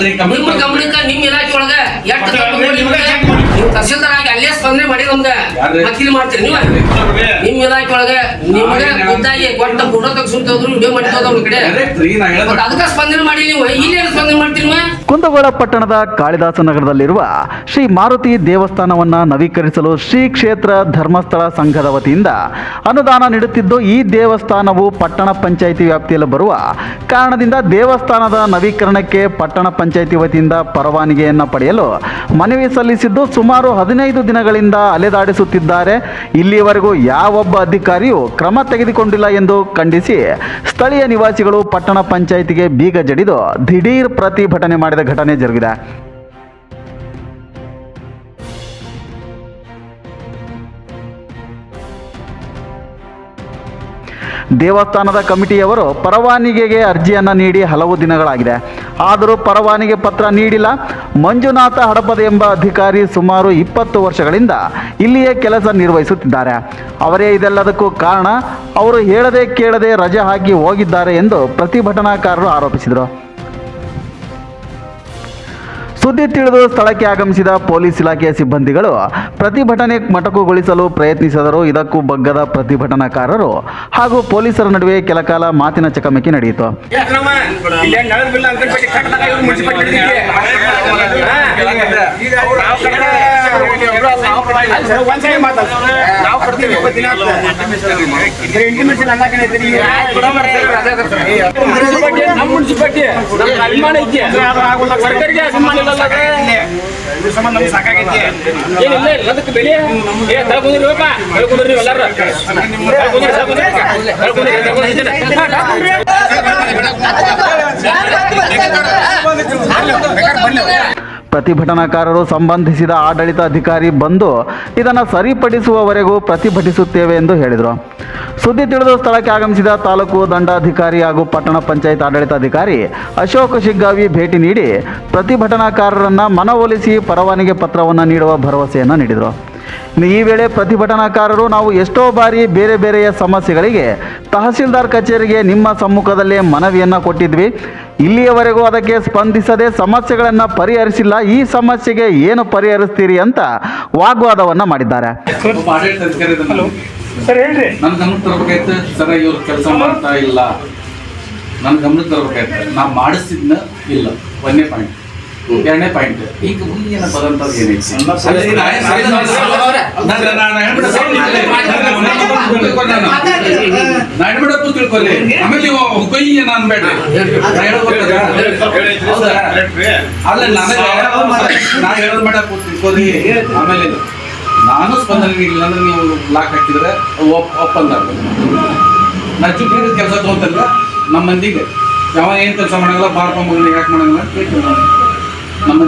ಅಲ್ರಿ ನಿಮ್ಮ ಕಮಿಟಿ ಗಮನಕ್ಕ ಸ್ಪಂದನೆ ಮಾಡಿ ನಮ್ಗ ಯಾರ್ರಿ? ವಕೀಲಿ ಮಾಡ್ತೀರಿ ನೀವು? ನಿಮ್ ಇಲಾಖೆ ಒಳಗ ನಿಮ್ಗೆ ಖುದ್ದಾಗಿ ಕೊಟ್ಟ ಫೋಟೋ ವಿಡಿಯೋ ಕಡೆ. ಅದಕ್ಕ ಸ್ಪಂದನೆ ಮಾಡಿ ನೀವು. ಇಲ್ಲಿ ಏನ್ ಸ್ಪಂದನೆ ಮಾಡ್ತೀರಿ ಕುಂದಗೋಳ ಪಟ್ಟಣದ ಕಾಳಿದಾಸ ನಗರದಲ್ಲಿರುವ ಶ್ರೀ ಮಾರುತಿ ದೇವಸ್ಥಾನವನ್ನ ನವೀಕರಿಸಲು ಶ್ರೀ ಕ್ಷೇತ್ರ ಧರ್ಮಸ್ಥಳ ಸಂಘದ ವತಿಯಿಂದ ಅನುದಾನ ನೀಡುತ್ತಿದ್ದು ಈ ದೇವಸ್ಥಾನವು ಪಟ್ಟಣ ಪಂಚಾಯಿತಿ ವ್ಯಾಪ್ತಿಯಲ್ಲಿ ಬರುವ ಕಾರಣದಿಂದ ದೇವಸ್ಥಾನದ ನವೀಕರಣಕ್ಕೆ ಪಟ್ಟಣ ಪಂಚಾಯಿತಿ ವತಿಯಿಂದ ಪರವಾನಗಿಯನ್ನು ಪಡೆಯಲು ಮನವಿ ಸಲ್ಲಿಸಿದ್ದು ಸುಮಾರು ಹದಿನೈದು ದಿನಗಳಿಂದ ಅಲೆದಾಡಿಸುತ್ತಿದ್ದಾರೆ. ಇಲ್ಲಿಯವರೆಗೂ ಯಾವೊಬ್ಬ ಅಧಿಕಾರಿಯೂ ಕ್ರಮ ತೆಗೆದುಕೊಂಡಿಲ್ಲ ಎಂದು ಖಂಡಿಸಿ ಸ್ಥಳೀಯ ನಿವಾಸಿಗಳು ಪಟ್ಟಣ ಪಂಚಾಯಿತಿಗೆ ಬೀಗ ಜಡಿದು ದಿಢೀರ್ ಪ್ರತಿಭಟನೆ ಮಾಡಿದ ಘಟನೆ ಜರುಗಿದೆ. ದೇವಸ್ಥಾನದ ಕಮಿಟಿಯವರು ಪರವಾನಿಗೆಗೆ ಅರ್ಜಿಯನ್ನು ನೀಡಿ ಹಲವು ದಿನಗಳಾಗಿದೆ. ಆದರೂ ಪರವಾನಿಗೆ ಪತ್ರ ನೀಡಿಲ್ಲ. ಮಂಜುನಾಥ ಹಡಪದ ಎಂಬ ಅಧಿಕಾರಿ ಸುಮಾರು ಇಪ್ಪತ್ತು ವರ್ಷಗಳಿಂದ ಇಲ್ಲಿಯೇ ಕೆಲಸ ನಿರ್ವಹಿಸುತ್ತಿದ್ದಾರೆ. ಅವರೇ ಇದೆಲ್ಲದಕ್ಕೂ ಕಾರಣ, ಅವರು ಹೇಳದೆ ಕೇಳದೆ ರಜೆ ಹಾಕಿ ಹೋಗಿದ್ದಾರೆ ಎಂದು ಪ್ರತಿಭಟನಾಕಾರರು ಆರೋಪಿಸಿದರು. ಸುದ್ದಿ ತಿಳಿದು ಸ್ಥಳಕ್ಕೆ ಆಗಮಿಸಿದ ಪೊಲೀಸ್ ಇಲಾಖೆಯ ಸಿಬ್ಬಂದಿಗಳು ಪ್ರತಿಭಟನೆ ಮಟಕುಗೊಳಿಸಲು ಪ್ರಯತ್ನಿಸಿದರು ಇದಕ್ಕೂ ಬಗ್ಗದ ಪ್ರತಿಭಟನಾಕಾರರು ಹಾಗೂ ಪೊಲೀಸರ ನಡುವೆ ಕೆಲಕಾಲ ಮಾತಿನ ಚಕಮಕಿ ನಡೆಯಿತು. ನಾವು ಇಲ್ಲಲ್ಲ ಅದು. ಸಂಬಂಧ ನಮ್ಗೆ ಸಾಕಾಗೈತಿ. ಏನಿಲ್ಲ ಇಲ್ಲ ಅದಕ್ಕೆ ಬೆಲೆ? ಏ ತಳ್ಕೊಂಡಿರಿವಪ್ಪ ತಳ್ಕೊಂಡಿರಿ ಎಲ್ಲಾರ. ತಳ್ಕೊಂಡಿರಿ ತಳ್ಕೊಂಡಿರಿ ತಳ್ಕೊಂಡಿರಿ ಪ್ರತಿಭಟನಾಕಾರರು ಸಂಬಂಧಿಸಿದ ಆಡಳಿತ ಅಧಿಕಾರಿ ಬಂದು ಇದನ್ನು ಸರಿಪಡಿಸುವವರೆಗೂ ಪ್ರತಿಭಟಿಸುತ್ತೇವೆ ಎಂದು ಹೇಳಿದರು. ಸುದ್ದಿ ತಿಳಿದು ಸ್ಥಳಕ್ಕೆ ಆಗಮಿಸಿದ ತಾಲೂಕು ದಂಡಾಧಿಕಾರಿ ಹಾಗೂ ಪಟ್ಟಣ ಪಂಚಾಯತ್ ಆಡಳಿತಾಧಿಕಾರಿ ಅಶೋಕ ಶಿಗ್ಗಾವಿ ಭೇಟಿ ನೀಡಿ ಪ್ರತಿಭಟನಾಕಾರರನ್ನು ಮನವೊಲಿಸಿ ಪರವಾನಿಗೆ ಪತ್ರವನ್ನು ನೀಡುವ ಭರವಸೆಯನ್ನು ನೀಡಿದರು. ಈ ವೇಳೆ ಪ್ರತಿಭಟನಾಕಾರರು ನಾವು ಎಷ್ಟೋ ಬಾರಿ ಬೇರೆ ಬೇರೆಯ ಸಮಸ್ಯೆಗಳಿಗೆ ತಹಸೀಲ್ದಾರ್ ಕಚೇರಿಗೆ ನಿಮ್ಮ ಸಮ್ಮುಖದಲ್ಲೇ ಮನವಿಯನ್ನು ಕೊಟ್ಟಿದ್ವಿ. ಇಲ್ಲಿಯವರೆಗೂ ಅದಕ್ಕೆ ಸ್ಪಂದಿಸದೆ ಸಮಸ್ಯೆಗಳನ್ನು ಪರಿಹರಿಸಿಲ್ಲ. ಈ ಸಮಸ್ಯೆಗೆ ಏನು ಪರಿಹರಿಸ್ತೀರಿ ಅಂತ ವಾಗ್ವಾದವನ್ನು ಮಾಡಿದ್ದಾರೆ. ಸರ್ ಹೇಳ್ರಿ. ನನ್ನ ಗಮನಕ್ಕೆ ತರಬೇಕಾಯ್ತು? ಸರ ಇವ್ರು ಕೆಲಸ ಮಾಡ್ತಾ ಇಲ್ಲ. ನನ್ನ ಗಮನಕ್ಕೆ ತರಬೇಕಾಯ್ತು. ನಾ ಮಾಡಿಸಿದ್ನ ಇಲ್ಲ. ಒಂದೇ ಪಾಯಿಂಟ್ ಎರಡನೇ ಪಾಯಿಂಟ್ ಈಗ ಮುಂದಿನ ಪದಂತದ್ದು ಏನೈತಿ ಅಲ್ರಿ, ನಾ ಏನ್ ಸರಿ ನಾನು- ನಾನು- ನಾನು ಹೇಳ್ಬಿಡು ಸರ್, ನಾ ಹೇಳ್ಬಿಡಪ್ಪು ತಿಳ್ಕೊಲಿ ಆಮೇಲೆ ನೀವು ಕೊಯ್ಯಿ ನಾನು ಅನ್ಬೇಡ್ರಿ ನಾ ಹೇಳೋದು ಗೊತ್ತದ? ಹೌದಾ? ಅಲ್ಲ ನನಗೆ ನಾ ಹೇಳೋದು ಬೇಡ ತಿಳ್ಕೊರಿ ಆಮೇಲೆ ನಾನು ಸ್ಪಂದನೆ ನೀಡಿಲ್ಲ ಅಂದ್ರೆ ನೀವು ಲಾಕ್ ಹಾಕಿದ್ರೆ ಒಪ್ ಒಪ್ಪಂದ ನಾ ಕೆಲಸ ತಗೋತಲ್ಲ ನಮ್ಮ ಮಂದಿಗೆ ಯಾವ ಏನ್ ಕೆಲಸ ಮಾಡಂಗಿಲ್ಲ ಬಾರ್ ಮಗನಿಗೆ ಯಾಕೆ ಮಾಡಂಗಿಲ್ಲ ಕೇಳ್ತೀವಿ ನಮ್ಮ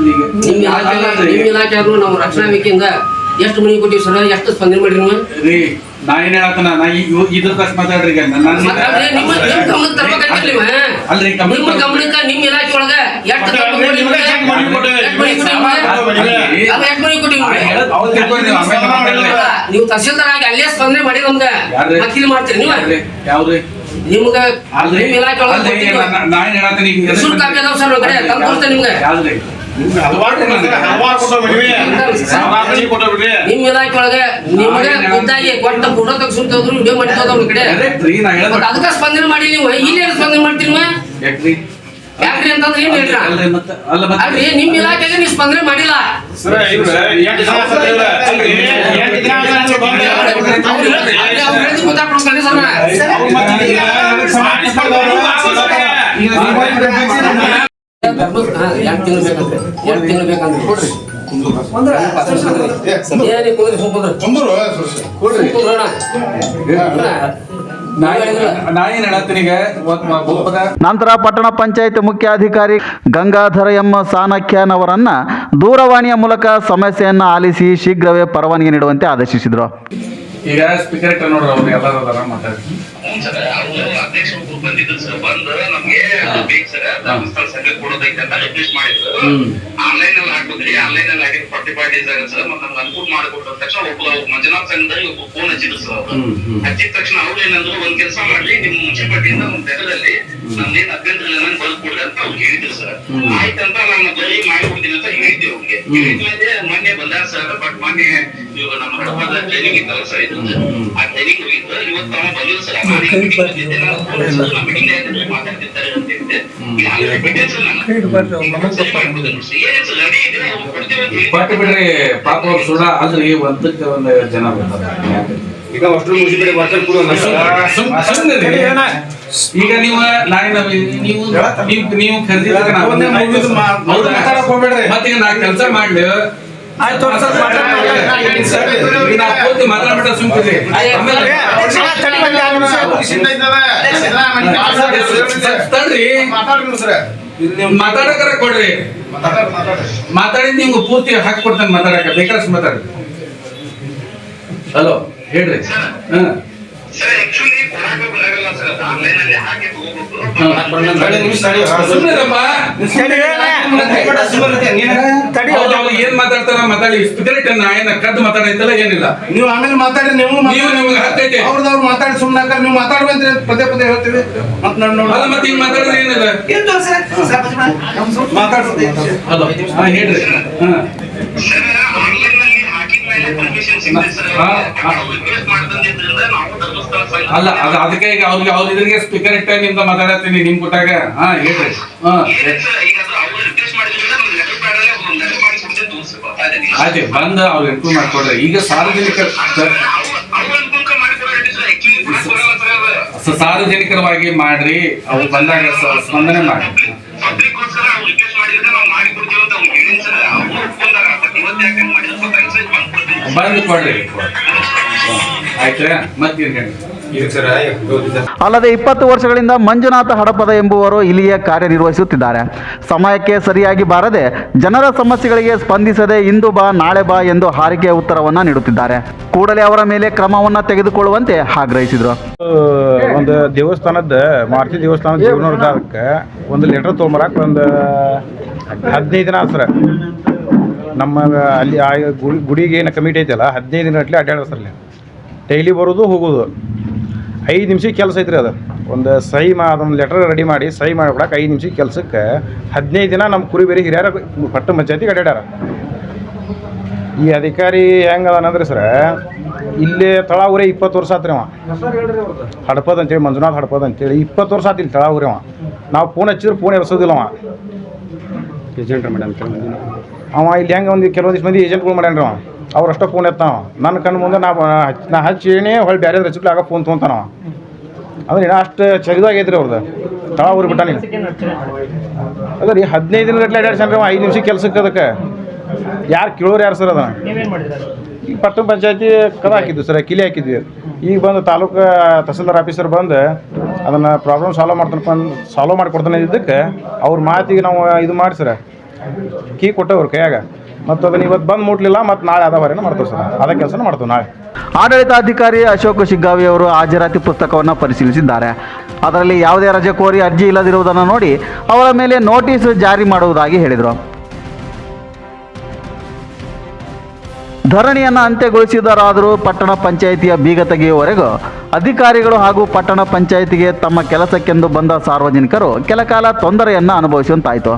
ಇಲಾಖೆ ನಿಮ್ ಇಲಾಖೆಯವರು ನಾವು ರಕ್ಷಣಾ ವೇದಿಕೆಯಿಂದ ಎಷ್ಟು ಮನಿ ಕೊಟ್ಟಿವಿ ಸರ್ ಎಷ್ಟು ಸ್ಪಂದನೆ ಮಾಡಿರಿ ನೀವು? ರೀ ನಾ ಏನ್ ಹೇಳತ್ತನ ನಾ ಇದ್ರ ಕಷ್ಟ ಮಾತಾಡ್ರಿ ಈಗ. ನಿಮ್ಮ ಅಲ್ರಿ ನಿಮ್ಮ ಗಮನಕ್ಕ ನಿಮ್ಮ ಇಲಾಖೆ ಒಳಗ ಎಷ್ಟು ನೀವು ತಹಸೀಲ್ದಾರ್ ಆಗಿ ಅಲ್ಲೇ ಸ್ಪಂದನೆ ಮಾಡಿ ನಮ್ಗ? ಯಾರ್ರಿ? ಮಾಡ್ತೀರಿ ನೀವು? ಯಾವ್ರಿ ನಿಮ್ಗ ಅಲ್ರಿ. ಇಲಾಖೆ ಒಳಗ ನಾನು ನಾ- ಏನ್ ಹೇಳತ್ತೀನಿ ಸುಳ್ಳು ಕಾಪಿ ಅದಾವ ಸರ್ ಕಡೆ ತಂದು ಕೊಡ್ತೇನೆ ನಿಮ್ಗೆ. ಯಾವ್ದ್ರಿ? ನಿಮ್ ಇಲಾಖೆ ಒಳಗೆ ನಿಮ್ಗೆ ಖುದ್ದಾಗಿ ಕೊಟ್ಟ ಫೋಟೋ ತೆಗ್ಸುಂತಂದ್ರು ವಿಡಿಯೋ ಅವ್ರ ಕಡೆ ಅದಕ್ಕ ಸ್ಪಂದನೆ ಮಾಡಿ ನೀವು ಇಲ್ಲಿ ಸ್ಪಂದನೆ ಮಾಡ್ತೀರಿ ಯಾಕ್ರಿ? ಅಂತಂದ್ರೆ ಏನ್ ಹೇಳ್ರ ಅಲ್ರಿ ಮತ್ತೆ ಅಲ್ಲ ಮತ್ತೆ ಅಲ್ರಿ ನಿಮ್ ಇಲಾಖೆಗೆ ನೀವು ಸ್ಪಂದನೆ ಮಾಡಿಲ್ಲ ಸರ್ ನಂತರ ಪಟ್ಟಣ ಪಂಚಾಯತ್ ಮುಖ್ಯಾಧಿಕಾರಿ ಗಂಗಾಧರ ಎಂ ಸಾನಖ್ಯನವರನ್ನ ದೂರವಾಣಿಯ ಮೂಲಕ ಸಮಸ್ಯೆಯನ್ನು ಆಲಿಸಿ ಶೀಘ್ರವೇ ಪರವಾನಗಿ ನೀಡುವಂತೆ ಆದೇಶಿಸಿದರು. ಈಗ ಸ್ಪೀಕರ್ ಇಟ್ಟ ನೋಡ್ರಿ ಅವ್ರು ಎಲ್ಲಾರು ಅದಾರ ಮಾತಾಡ್ತೀನಿ ಹ್ಞೂ ಸರ್ ಅವರು ಅಧ್ಯಕ್ಷರು ಬಂದಿದ್ರು ಸರ್ ಬಂದು ನಮ್ಗೆ ಬೇಕು ಸರ್ ಧರ್ಮಸ್ಥಳ ಸಂಘಕ್ಕೆ ಕೊಡೋದೈತೆ ಅಂತ ರಿಕ್ವೆಸ್ಟ್ ಮಾಡಿದ್ರು. ಆನ್ಲೈನ್ ಅಲ್ಲಿ ಹಾಕಿದ್ರಿ ಆನ್ಲೈನ್ ಅಲ್ಲಿ ಹಾಕಿ ಫಾರ್ಟಿ ಫೈವ್ ಡೇಸ್ ಆಗುತ್ತೆ ಸರ್ ಮತ್ತೆ ನಮ್ಗೆ ಅನುಕೂಲ ಮಾಡಿಕೊಟ್ಟ ತಕ್ಷಣ ಒಬ್ಬ ಮಂಜುನಾಥ್ ಸಂಘದಲ್ಲಿ ಒಬ್ಬ ಫೋನ್ ಹಚ್ಚಿದ್ರು ಸರ್ ಅವರು. ಹಚ್ಚಿದ ತಕ್ಷಣ ಅವ್ರು ಏನಂದ್ರು ಒಂದ್ ಕೆಲಸ ಮಾಡ್ಲಿ ನಿಮ್ ಮುನ್ಸಿಪಾಲಿಟಿಯಿಂದ ಒಂದ್ ತೆರದಲ್ಲಿ ನಮ್ದೇನ್ ಅಭ್ಯಂತರ ಇಲ್ಲ ನಂಗೆ ಬರ್ದು ಕೊಡ್ರಿ ಅಂತ ಅವ್ರು ಹೇಳಿದ್ರು ಸರ್. ಆಯ್ತಂತ ಹೇಳಿದ್ಮೇಲೆ ಮೊನ್ನೆ ಬಂದಾರ ಸರ್ ಬಟ್ ಮೊನ್ನೆ ಇವಾಗ ನಮ್ಮ ಹಡಪದ ಟ್ರೈನಿಂಗ್ ಇತ್ತಲ್ಲ ಸರ್ ಇದು ಆ ಟ್ರೈನಿಂಗ್ ಹೋಗಿದ್ದು ಇವತ್ತು ಅವ ಬಂದಿಲ್ಲ ಸರ್ ನಾನು ಈಗ meeting ಬಂದಿದ್ದೆ ನಾನು phone ಹಚ್ಚಿದ್ರು, ನಮ್ಮ meeting ನಲ್ಲಿ ಮಾತಾಡ್ತಿರ್ತಾರೆ ಅಂತ ಹೇಳಿದ್ದೆ ಈಗ ಆಗಲೇ ಬಿಟ್ಟೆ ಸರ್ ನಾನು ಈಗ ಸರಿ ಮಾಡ್ಬಿಟ್ಟಿದ್ದೀನಿ ಸರ್. ಏನ್ ಸರ್ ರೆಡಿ ಇದೆ ಅವ್ರು ಕೊಡ್ತೀವಿ ಅಂತ ಹೇಳಿ ಕೊಟ್ಟು ಬಿಡ್ರಿ ಪಾಪ ಅವ್ರು ಸುಡ ಅಲ್ರಿ ಒಂದಕ್ಕೆ ಒಂದು ಜನ ಬರ್ತಾರೆ. ಈಗ ಅಷ್ಟು ಮುಗಿಬಿಡಿ ಬರ್ತಾರೆ ಕೂಡ ಈಗ ನೀವು ನಾಳೆ ನೀವು ನೀವು ಹೋಗ್ಬೇಡ್ರಿ. ಮತ್ತೆ ಈಗ ನಾ ಕೆಲಸ ಮಾಡ್ಲಿ. ಆಯ್ತು ಆಮೇಲೆ ತಡ್ರಿ ಮಾತಾಡಕರ ಕೊಡ್ರಿ ಮಾತಾಡಿ ನಿಮ್ಗೆ ಪೂರ್ತಿ ಹಾಕಿ ಕೊಡ್ತೇನೆ ಮಾತಾಡಕ ಬೇಕಾದ್ರೆ ಮಾತಾಡಿ ಹಲೋ ಹೇಳ್ರಿ ಹಾ ಸರ್ ಅವ್ರು ಏನ್ ಮಾತಾಡ್ತಾರ ಮಾತಾಡಿ ಸ್ಪಿರಿಟ್ ಏನ ಕದ್ದು ಮಾತಾಡೈತಲ್ಲ ಏನಿಲ್ಲ ನೀವು ಆಮೇಲೆ ಮಾತಾಡಿ ನೀವು ನೀವು ನಿಮ್ಗೆ ಹಕ್ಕೈತೆ ಅವ್ರದವ್ರು ಮಾತಾಡಿ ಸುಮ್ಮನೆ ನೀವು ಮಾತಾಡುವಂತ ಪದೇ ಪದೇ ಹೇಳ್ತೀವಿ ಮತ್ತೆ ನಾನು ಅಲ್ಲ ನೋಡಿ ಮತ್ತೆ ಹಿಂಗ್ ಮಾತಾಡಿದ್ರೆ ಏನಿಲ್ಲ ಹೇಳ್ರಿ ಅಲ್ಲ ಅದ ಅದಕ್ಕೆ ಈಗ ಅವ್ರಿಗೆ ಅವ್ರ ಇದ್ರಿಗೆ ಸ್ಪೀಕರ್ ಇಟ್ಟ ನಿಮ್ದ ಮಾತಾಡತ್ತೀನಿ ನಿಮ್ ಕೊಟ್ಟಾಗ ಹಾ ಹೇಳ್ರಿ ಆಯ್ತು ಬಂದ ಅವ್ರು ಇಂಪ್ರೂವ್ ಮಾಡ್ಕೊಡ್ರಿ ಈಗ ಸಾರ್ವಜನಿಕ ಸಾರ್ವಜನಿಕರವಾಗಿ ಮಾಡ್ರಿ ಅವ್ರು ಬಂದಾಗ ಸ್ಪಂದನೆ ಮಾಡಿ ಪಬ್ಲಿಕ್ಗೋಸ್ಕರ ಅವ್ರು ರಿಕ್ವೆಸ್ಟ್ ಮಾಡಿದ್ರೆ ನಾವು ಮಾಡಿ ಕೊಡ್ತೀವಿ ಅಂತ ಅವ್ರು ಹೇಳಿದ್ರು ಸರ್ ಅವ್ರು ಒಪ್ಕೊಂಡಾರ ಬಟ್ ಇವತ್ತು ಯಾಕೆ ಹಂಗ್ ಮಾಡಿದ್ರು ಸ್ವಲ್ಪ ಎಕ್ಸೈಸ್ ಕೊಡ್ರಿ. ಆಯ್ತಾ ಅಲ್ಲದೆ ಇಪ್ಪತ್ತು ವರ್ಷಗಳಿಂದ ಮಂಜುನಾಥ ಹಡಪದ ಎಂಬುವರು ಇಲ್ಲಿಯೇ ಕಾರ್ಯನಿರ್ವಹಿಸುತ್ತಿದ್ದಾರೆ. ಸಮಯಕ್ಕೆ ಸರಿಯಾಗಿ ಬಾರದೆ ಜನರ ಸಮಸ್ಯೆಗಳಿಗೆ ಸ್ಪಂದಿಸದೆ ಇಂದು ಬಾ ನಾಳೆ ಬಾ ಎಂದು ಹಾರಿಕೆ ಉತ್ತರವನ್ನ ನೀಡುತ್ತಿದ್ದಾರೆ. ಕೂಡಲೇ ಅವರ ಮೇಲೆ ಕ್ರಮವನ್ನ ತೆಗೆದುಕೊಳ್ಳುವಂತೆ ಆಗ್ರಹಿಸಿದರು. ಒಂದು ದೇವಸ್ಥಾನದ ಮಾರುತಿ ದೇವಸ್ಥಾನದ ಜೀವನೋದ್ಧಾರಕ್ಕೆ ಒಂದು ಲೆಟರ್ ತೊಗೊಂಬರಕ್ಕೆ ಒಂದು ಹದಿನೈದು ದಿನ ಆತ್ರ. ನಮ್ಮ, ಅಲ್ಲಿ ಆ ಗುಡಿ, ಗುಡಿಗೆ ಏನು ಕಮಿಟಿ ಐತಲ್ಲ, ಹದಿನೈದು ದಿನ ಅಟ್ಲಿ ಅಲ್ಲಿ. ಡೈಲಿ ಬರೋದು, ಹೋಗೋದು. ಐದು ನಿಮಿಷಕ್ಕೆ ಕೆಲಸ ಐತ್ರಿ ಅದು. ಒಂದು ಸಹಿ ಮಾ, ಅದೊಂದು ಲೆಟರ್ ರೆಡಿ ಮಾಡಿ, ಸಹಿ ಮಾಡಿಬಿಡಕ್ಕೆ ಐದು ನಿಮಿಷಕ್ಕೆ ಕೆಲಸಕ್ಕೆ ಹದಿನೈದು ದಿನ ನಮ್ಮ ಕುರಿ ಬೇರೆ ಹಿರಿಯರ ಪಟ್ಟ ಪಂಚಾಯತಿಗೆ ಅಡ್ಡಾಡ್ಯಾರ ಈ ಅಧಿಕಾರಿ ಹೆಂಗೆ ಅದಾನಂದ್ರೆ ಸರ, ಇಲ್ಲಿ ತಳ ಊರೇ ಇಪ್ಪತ್ತು ವರ್ಷ ಆತ್ರಿ ಅವ. ಹಡ್ಪದ ಅಂತೇಳಿ, ಮಂಜುನಾಥ್ ಹಡಪದ್ ಅಂತೇಳಿ, ಇಪ್ಪತ್ತು ವರ್ಷ ಆತಿಲ್ಲ ಇಲ್ಲಿ ತಳ ಊರೇ ಅವ. ನಾವು ಫೋನ್ ಹಚ್ಚಿದ್ರೆ, ಫೋನ್ ಎಬ್ಸೋದಿಲ್ಲ ಅವ. ಮೇಡಮ್ ಅವ ಇಲ್ಲಿ ಹೆಂಗೆ ಒಂದು ಕೆಲವೊಂದಿಷ್ಟು ಮಂದಿ ಏಜೆಂಟ್ಗಳು ಮಾಡ್ಯಾನ್ರಿ ಅವ. ಅಷ್ಟೇ ಫೋನ್ ಎತ್ತಾವ ನನ್ನ ಕಣ್ಣು ಮುಂದೆ ನಾ ನಾ ಹಚ್ಚಿನೇ ಹೊಳ್ಳಿ ಬೇರೆ ರಚಿಪ್ಲಿ ಆಗ ಫೋನ್ ತೊಗೊಂತಾನ ಅವ. ಅಂದ್ರೆ ಇನ್ನ ಅಷ್ಟು ಚರಿದಾಗೈತ್ರಿ ಅವ್ರದ್ದು ತಳ ಊರು ಬಿಟ್ಟಾನಿ ಅದ ರೀ ಹದಿನೈದು ದಿನ ಗಟ್ಟಲೆ ಅಡ್ಯಾಡ್ಸನ್ರಿ ಅವ ಐದು ನಿಮಿಷ ಕೆಲ್ಸಕ್ಕೆ ಅದಕ್ಕೆ. ಯಾರು ಕೇಳೋರು ಯಾರು ಸರ್ ಅದ ಈಗ ಪಟ್ಟಣ ಪಂಚಾಯತಿ ಕದ ಹಾಕಿದ್ವಿ ಸರ್ ಕಿಲಿ ಹಾಕಿದ್ವಿ. ಈಗ ಬಂದು ತಾಲೂಕು ತಹಸೀಲ್ದಾರ್ ಆಫೀಸರ್ ಬಂದು ಅದನ್ನು ಪ್ರಾಬ್ಲಮ್ ಸಾಲ್ವ್ ಮಾಡ್ತಾನೆ ಸಾಲ್ವ್ ಮಾಡಿಕೊಡ್ತಾನೆ ಇದ್ದಕ್ಕೆ ಅವ್ರ ಮಾತಿಗೆ ನಾವು ಇದು ಮಾಡಿ ಸರ್. ಕೀ ಕೊಟ್ಟವ್ರು ಕೈಯಾಗ. ಮತ್ತು ಅದನ್ನ ಇವತ್ತು ಬಂದು ಮುಟ್ಲಿಲ್ಲ, ಮತ್ತು ನಾಳೆ ಅದಾವರೇನ ಮಾಡ್ತೇವೆ ಸರ್. ಅದ ಕೆಲಸನ ಮಾಡ್ತೇವೆ ನಾಳೆ. ಆಡಳಿತಾಧಿಕಾರಿ ಅಶೋಕ್ ಶಿಗ್ಗಾವಿ ಅವರು ಹಾಜರಾತಿ ಪುಸ್ತಕವನ್ನು ಪರಿಶೀಲಿಸಿದ್ದಾರೆ. ಅದರಲ್ಲಿ ಯಾವುದೇ ರಜೆ ಕೋರಿ ಅರ್ಜಿ ಇಲ್ಲದಿರುವುದನ್ನು ನೋಡಿ ಅವರ ಮೇಲೆ ನೋಟಿಸ್ ಜಾರಿ ಮಾಡುವುದಾಗಿ ಹೇಳಿದರು. ಧರಣಿಯನ್ನು ಅಂತ್ಯಗೊಳಿಸಿದರಾದರೂ ಪಟ್ಟಣ ಪಂಚಾಯಿತಿಯ ಬೀಗ ತೆಗೆಯುವವರೆಗೂ ಅಧಿಕಾರಿಗಳು ಹಾಗೂ ಪಟ್ಟಣ ಪಂಚಾಯಿತಿಗೆ ತಮ್ಮ ಕೆಲಸಕ್ಕೆಂದು ಬಂದ ಸಾರ್ವಜನಿಕರು ಕೆಲ ಕಾಲ ತೊಂದರೆಯನ್ನು ಅನುಭವಿಸುವಂತಾಯಿತು.